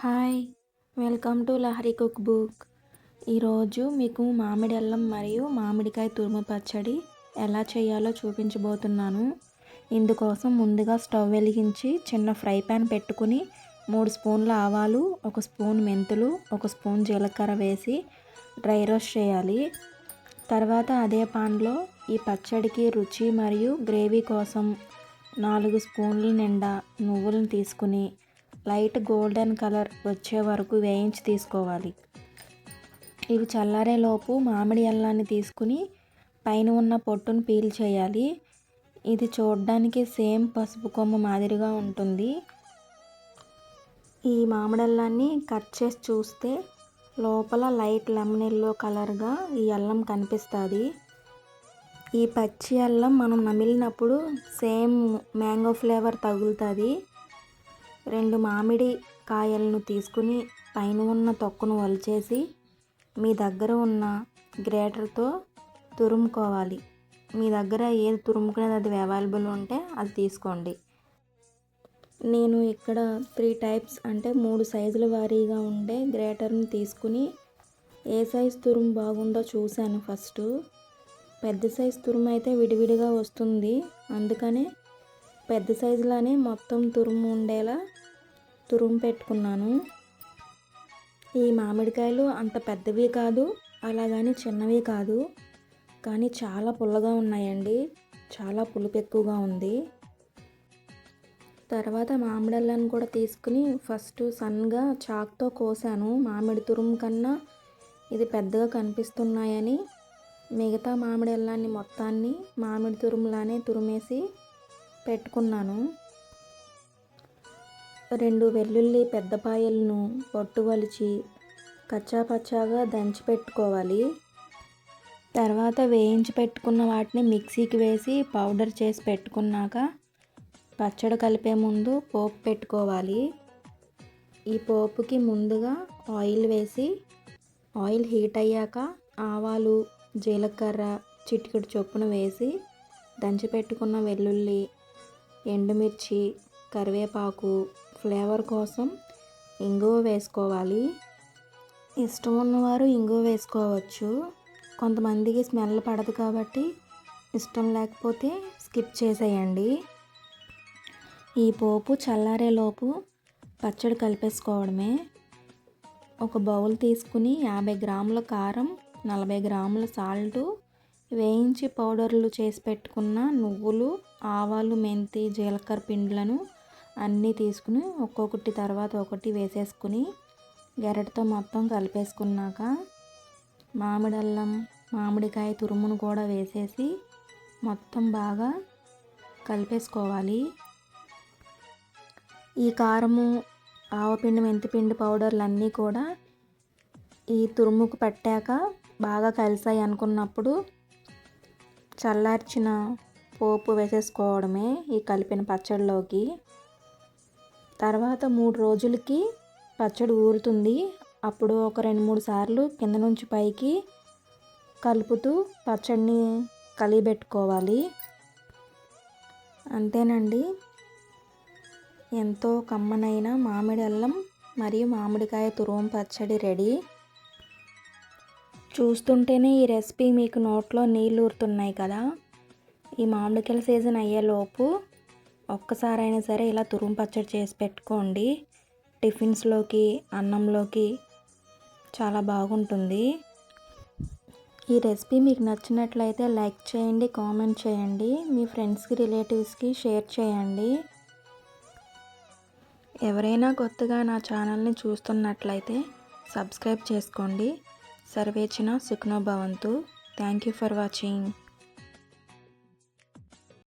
Hi welcome to Lahari cook book. ఈరోజు మీకు మామిడి అల్లం మరియు మామిడికాయ తురుము పచ్చడి ఎలా చేయాలో చూపించబోతున్నాను. ఇందుకోసం ముందుగా స్టవ్ వెలిగించి చిన్న ఫ్రై ప్యాన్ పెట్టుకుని మూడు స్పూన్ల ఆవాలు ఒక స్పూన్ మెంతులు ఒక స్పూన్ జీలకర్ర వేసి డ్రై రోస్ట్ చేయాలి. తర్వాత అదే పాన్లో ఈ పచ్చడికి రుచి మరియు గ్రేవీ కోసం నాలుగు స్పూన్ల నిండా నువ్వులను తీసుకుని లైట్ గోల్డెన్ కలర్ వచ్చే వరకు వేయించి తీసుకోవాలి. ఇవి చల్లారేలోపు మామిడి అల్లాన్ని తీసుకుని పైన ఉన్న పొట్టును పీల్ చేయాలి. ఇది చూడడానికి సేమ్ పసుపు కొమ్మ మాదిరిగా ఉంటుంది. ఈ మామిడి అల్లాన్ని కట్ చేసి చూస్తే లోపల లైట్ లెమన్ ఎల్లో కలర్గా ఈ అల్లం కనిపిస్తుంది. ఈ పచ్చి అల్లం మనం నమిలినప్పుడు సేమ్ మ్యాంగో ఫ్లేవర్ తగులుతుంది. రెండు మామిడి కాయలను తీసుకుని పైన ఉన్న తొక్కను వలిచేసి మీ దగ్గర ఉన్న గ్రేటర్తో తురుముకోవాలి. మీ దగ్గర ఏది తురుముకునేది అది అవైలబుల్ ఉంటే అది తీసుకోండి. నేను ఇక్కడ త్రీ టైప్స్ అంటే మూడు సైజుల వారీగా ఉండే గ్రేటర్ని తీసుకుని ఏ సైజ్ తురుము బాగుందో చూశాను ఫస్ట్ పెద్ద సైజ్ తురుము అయితే విడివిడిగా వస్తుంది. అందుకనే పెద్ద సైజులోనే మొత్తం తురుము ఉండేలా తురుము పెట్టుకున్నాను. ఈ మామిడికాయలు అంత పెద్దవి కాదు అలాగని చిన్నవి కాదు. కానీ చాలా పుల్లగా ఉన్నాయండి. చాలా పులుపు ఎక్కువగా ఉంది. తర్వాత మామిడల్లాన్ని కూడా తీసుకుని ఫస్ట్ సన్గా చాక్తో కోసాను. మామిడి తురుము కన్నా ఇది పెద్దగా కనిపిస్తున్నాయని. మిగతా మామిడి అల్లాన్ని మొత్తాన్ని మామిడి తురుములానే తురిమేసి పెట్టుకున్నాను. రెండు వెల్లుల్లి పెద్దపాయలను పొట్టు వలిచి కచ్చాపచ్చాగా దంచి పెట్టుకోవాలి. తర్వాత వేయించి పెట్టుకున్న వాటిని మిక్సీకి వేసి పౌడర్ చేసి పెట్టుకున్నాక పచ్చడి కలిపే ముందు పోపు పెట్టుకోవాలి. ఈ పోపుకి ముందుగా ఆయిల్ వేసి ఆయిల్ హీట్ అయ్యాక ఆవాలు జీలకర్ర చిటికెడు చొప్పున వేసి దంచి పెట్టుకున్న వెల్లుల్లి ఎండుమిర్చి కరివేపాకు ఫ్లేవర్ కోసం ఇంగువ వేసుకోవాలి. ఇష్టం ఉన్నవారు ఇంగువ వేసుకోవచ్చు. కొంతమందికి స్మెల్ పడదు కాబట్టి ఇష్టం లేకపోతే స్కిప్ చేసేయండి. ఈ పోపు చల్లారేలోపు పచ్చడి కలిపేసుకోవడమే. ఒక బౌల్ తీసుకుని యాభై గ్రాముల కారం నలభై గ్రాముల సాల్టు వేయించి పౌడర్లు చేసి పెట్టుకున్న నువ్వులు ఆవాలు మెంతి జీలకర్ర పిండ్లను అన్నీ తీసుకుని ఒక్కొక్కటి తర్వాత ఒకటి వేసేసుకుని గెరటితో మొత్తం కలిపేసుకున్నాక మామిడి అల్లం మామిడికాయ తురుమును కూడా వేసేసి మొత్తం బాగా కలిపేసుకోవాలి. ఈ కారము ఆవపిండి మెంతిపిండి పౌడర్లు అన్నీ కూడా ఈ తురుముకు పెట్టాక బాగా కలిసాయి అనుకున్నప్పుడు చల్లార్చిన పోపు వేసేసుకోవడమే ఈ కలిపిన పచ్చడిలోకి తర్వాత మూడు రోజులకి పచ్చడి ఊరుతుంది. అప్పుడు ఒక రెండు మూడు సార్లు కింద నుంచి పైకి కలుపుతూ పచ్చడిని కలిపెట్టుకోవాలి. అంతేనండి. ఎంతో కమ్మనైన మామిడి అల్లం మరియు మామిడికాయ తురువం పచ్చడి రెడీ. చూస్తుంటేనే ఈ రెసిపీ మీకు నోట్లో నీళ్ళు ఊరుతున్నాయి కదా. ఈ మామిడికాయల సీజన్ అయ్యేలోపు ఒక్కసారైనా సరే ఇలా తురుము పచ్చడి చేసి పెట్టుకోండి. టిఫిన్స్లోకి అన్నంలోకి చాలా బాగుంటుంది. ఈ రెసిపీ మీకు నచ్చినట్లయితే లైక్ చేయండి కామెంట్ చేయండి మీ ఫ్రెండ్స్కి రిలేటివ్స్కి షేర్ చేయండి. ఎవరైనా కొత్తగా నా ఛానల్ని చూస్తున్నట్లయితే సబ్స్క్రైబ్ చేసుకోండి. సర్వేచిన సుఖ్నోభవంతు థ్యాంక్ యూ ఫర్ వాచింగ్.